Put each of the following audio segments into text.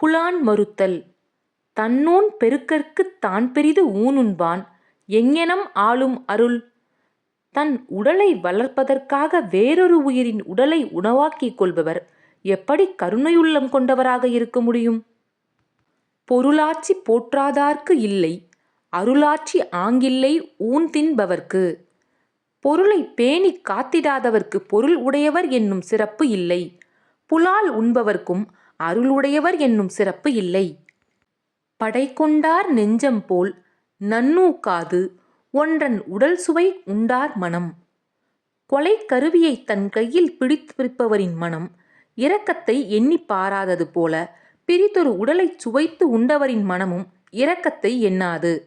புலான் மறுத்தல். தன்னூன் பெருக்கற்குத் தான் பெரிது ஊனுண்பான். எங்ஙனம் ஆளும் அருள்? தன் உடலை வளர்ப்பதற்காக வேறொரு உயிரின் உடலை உணவாக்கிக் கொள்பவர். எப்படி கருணையுள்ளம் கொண்டவராக இருக்க முடியும்? பொருளாட்சி போற்றாதார்க்கு இல்லை. அருளாட்சி ஆங்கில்லை ஊன் தின்பவர்க்கு. பொருளை பேணிக் காத்திடாதவர்க்கு பொருள் உடையவர் என்னும் சிறப்பு இல்லை. புலால் உண்பவர்க்கும் அருளுடையவர் என்னும் சிறப்பு இல்லை. படை கொண்டார் நெஞ்சம் போல் நன்னூக்காது ஒன்றன் உடல் சுவை உண்டார் மனம். கொலை கருவியைத் தன் கையில் பிடித்திருப்பவரின் மனம் இரக்கத்தை எண்ணிப் பாராதது போல பிரித்தொரு உடலைச் சுவைத்து உண்டவரின் மனமும் இரக்கத்தை எண்ணாது.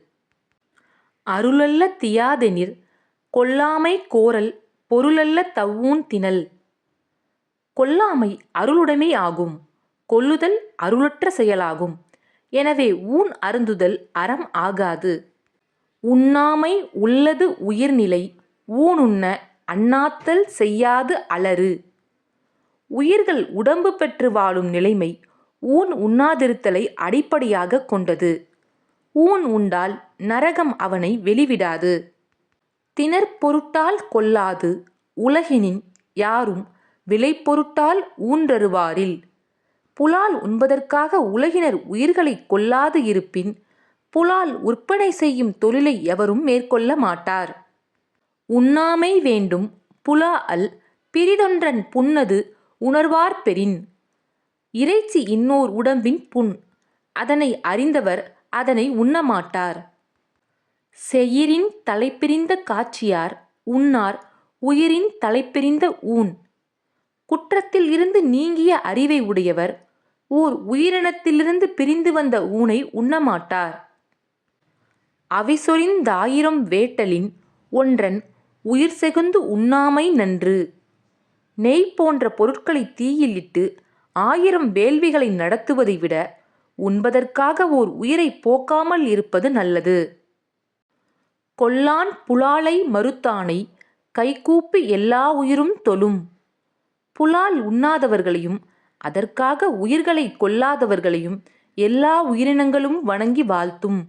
அருளல்ல தியாதெனிர் கொல்லாமை கோரல் பொருளல்ல தவ்வூன் தினல் கொல்லாமை அருளுடைமை ஆகும். கொல்லுதல் அருளற்ற செயலாகும். எனவே ஊன் அருந்துதல் அறம் ஆகாது. உண்ணாமை உள்ளது உயிர்நிலை ஊனுண்ண அண்ணாத்தல் செய்யாது அலறு. உயிர்கள் உடம்பு பெற்று வாழும் நிலைமை ஊன் உண்ணாதிருத்தலை அடிப்படையாகக் கொண்டது. ஊன் உண்டால் நரகம் அவனை வெளிவிடாது. திணற் பொருட்டால் கொல்லாது உலகினின் யாரும் விலை பொருட்டால் ஊன்றருவாரில் புலால் உண்பதற்காக உலகினர் உயிர்களைக் கொல்லாது இருப்பின் புலால் உற்பனை செய்யும் தொழிலை எவரும் மேற்கொள்ள மாட்டார். உண்ணாமை வேண்டும் புலா அல் பிறிதொன்றன் புன்னது உணர்வார் பெறின். இறைச்சி இன்னோர் உடம்பின் புண் அதனை அறிந்தவர் அதனை உண்ணமாட்டார் செயிரின் தலைப்பிரிந்த காட்சியார் உண்ணார் உயிரின் தலைப்பிரிந்த ஊன் குற்றத்தில் இருந்து நீங்கிய அறிவை உடையவர் ஓர் உயிரினத்திலிருந்து பிரிந்து வந்த ஊனை உண்ணமாட்டார். அவிசொரிந்தாயிரம் வேட்டலின் ஒன்றன் உயிர் செகுந்து உண்ணாமை நன்று. நெய் போன்ற பொருட்களை தீயில் இட்டு ஆயிரம் வேள்விகளை நடத்துவதை விட உண்பதற்காக ஓர் உயிரைப் போக்காமல் இருப்பது நல்லது. கொல்லான் புலாலை மறுத்தானை கைகூப்பி எல்லா உயிரும் தொழும். புலால் உண்ணாதவர்களையும் அதற்காக உயிர்களை கொல்லாதவர்களையும் எல்லா உயிரினங்களும் வணங்கி வாழ்த்தும்.